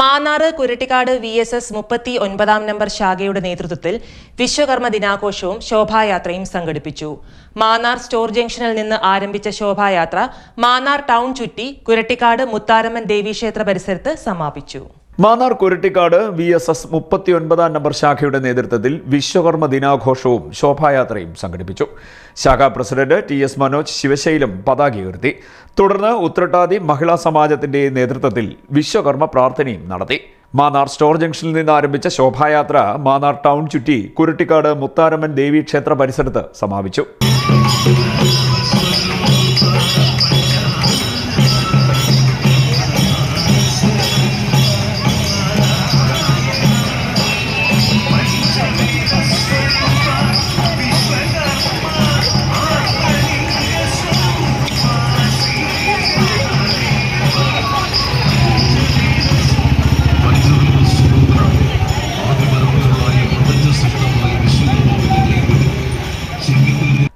Mannar Kurattikkad V S S മുപ്പത്തി ഒൻപതാം number ശാഖയുടെ നേതൃത്വത്തിൽ വിശ്വകർമ്മ ദിനാഘോഷവും ശോഭായാത്രയും സംഘടിപ്പിച്ചു. മാന്നാർ സ്റ്റോർ ജംഗ്ഷനിൽ നിന്ന് ആരംഭിച്ച ശോഭായാത്ര മാന്നാർ ടൗൺ ചുറ്റി കുരട്ടിക്കാട് മുത്താരമ്മൻ ദേവീക്ഷേത്ര പരിസരത്ത് സമാപിച്ചു. Mannar Kurattikkad V S S മുപ്പത്തിയൊൻപതാം number ശാഖയുടെ നേതൃത്വത്തിൽ വിശ്വകർമ്മ ദിനാഘോഷവും ശോഭായാത്രയും സംഘടിപ്പിച്ചു. ശാഖാ president T S Manoj Sivasailam പതാക ഉയർത്തി. തുടർന്ന് ഉത്രട്ടാതി മഹിളാ സമാജത്തിന്റെ നേതൃത്വത്തിൽ വിശ്വകർമ്മ പ്രാർത്ഥനയും നടത്തി. മാന്നാർ സ്റ്റോർ ജംഗ്ഷനിൽ നിന്ന് ആരംഭിച്ച ശോഭായാത്ര മാന്നാർ ടൗൺ ചുറ്റി കുരട്ടിക്കാട് മുത്താരമ്മൻ ദേവി ക്ഷേത്ര പരിസരത്ത് സമാപിച്ചു.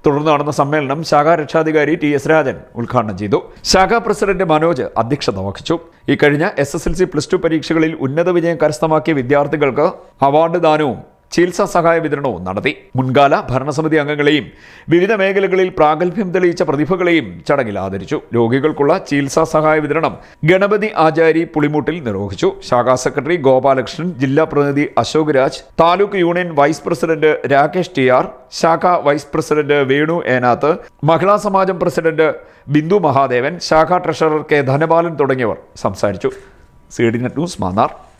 തുടർന്ന് നടന്ന സമ്മേളനം ശാഖാ രക്ഷാധികാരി ടി എസ് രാജൻ ഉദ്ഘാടനം ചെയ്തു. ശാഖാ പ്രസിഡന്റ് മനോജ് അധ്യക്ഷത വഹിച്ചു. ഇക്കഴിഞ്ഞ S S L C plus two പരീക്ഷകളിൽ ഉന്നത വിജയം കരസ്ഥമാക്കിയ വിദ്യാർത്ഥികൾക്ക് അവാർഡ് ദാനവും ചികിത്സാ സഹായ വിതരണവും നടത്തി. മുൻകാല ഭരണസമിതി അംഗങ്ങളെയും വിവിധ മേഖലകളിൽ പ്രാഗൽഭ്യം തെളിയിച്ച പ്രതിഭകളെയും ചടങ്ങിൽ ആദരിച്ചു. രോഗികൾക്കുള്ള ചികിത്സാ സഹായ വിതരണം ഗണപതി ആചാരി പുളിമൂട്ടിൽ നിർവഹിച്ചു. ശാഖാ സെക്രട്ടറി ഗോപാലകൃഷ്ണൻ ജില്ലാ പ്രതിനിധി Ashok Raj taluk union vice president Rakesh T R ശാഖ വൈസ് പ്രസിഡന്റ് വേണു ഏനാത്ത് മഹിളാ സമാജം പ്രസിഡന്റ് ബിന്ദു മഹാദേവൻ ശാഖാ ട്രഷറർ കെ ധനപാലൻ തുടങ്ങിയവർ സംസാരിച്ചു. C D net news Mannar.